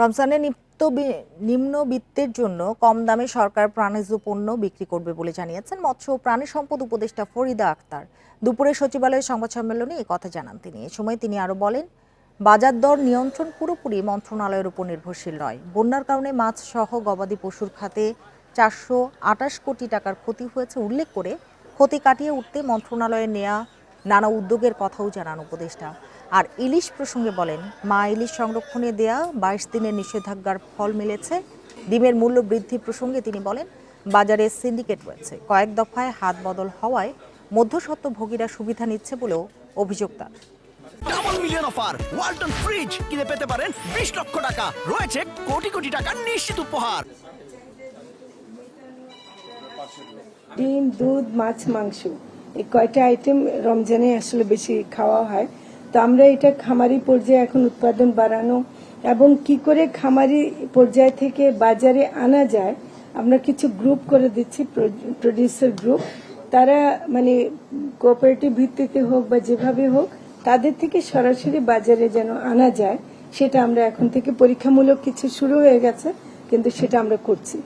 রমজানে নিত্য নিম্নবিত্তের জন্য কম দামে সরকার প্রাণীজ পণ্য বিক্রি করবে বলে জানিয়েছেন মৎস্য ও প্রাণী সম্পদ উপদেষ্টা ফরিদা আক্তার। দুপুরে সচিবালয়ের সংবাদ সম্মেলনে এই কথা জানান তিনি। এ সময় তিনি আরও বলেন, বাজার দর নিয়ন্ত্রণ পুরোপুরি মন্ত্রণালয়ের উপর নির্ভরশীল নয়। বন্যার কারণে মাছ সহ গবাদি পশুর খাতে চারশো আটাশ কোটি টাকার ক্ষতি হয়েছে উল্লেখ করে ক্ষতি কাটিয়ে উঠতে মন্ত্রণালয়ে নেয়া নানা উদ্যোগের কথাও জানান উপদেষ্টা। আর ইলিশ প্রসঙ্গে বলেন মা ইলিশ সংরক্ষণে দেয়া বাইশ দিনের নিষেধাজ্ঞার ফল মিলেছে। ডিমের মূল্য বৃদ্ধি প্রসঙ্গে তিনি বলেন বাজারে সিন্ডিকেট রয়েছে। কয়েক দফায় হাত বদল হওয়ায় মধ্যস্বত্বভোগীরা সুবিধা নিচ্ছে বলেও অভিযোগ তার। Double million offer Walton fridge কিনে পেতে পারেন বিশ লক্ষ টাকা। রয়েছে কোটি কোটি টাকার নিশ্চিত উপহার। ডিম দুধ মাছ মাংস। এই কয়টা আইটেম রমজানে আসলে বেশি খাওয়া হয়। তো আমরা এটা খামারি পর্যায়ে এখন উৎপাদন বাড়ানো এবং কি করে খামারি পর্যায় থেকে বাজারে আনা যায়, আমরা কিছু গ্রুপ করে দিচ্ছি প্রডিউসার গ্রুপ তারা মানে কোঅপারেটিভ ভিত্তিতে হোক বা যেভাবে হোক, তাদের থেকে সরাসরি বাজারে যেন আনা যায়, সেটা আমরা এখন থেকে পরীক্ষামূলক কিছু শুরু হয়ে গেছে, কিন্তু সেটা আমরা করছি।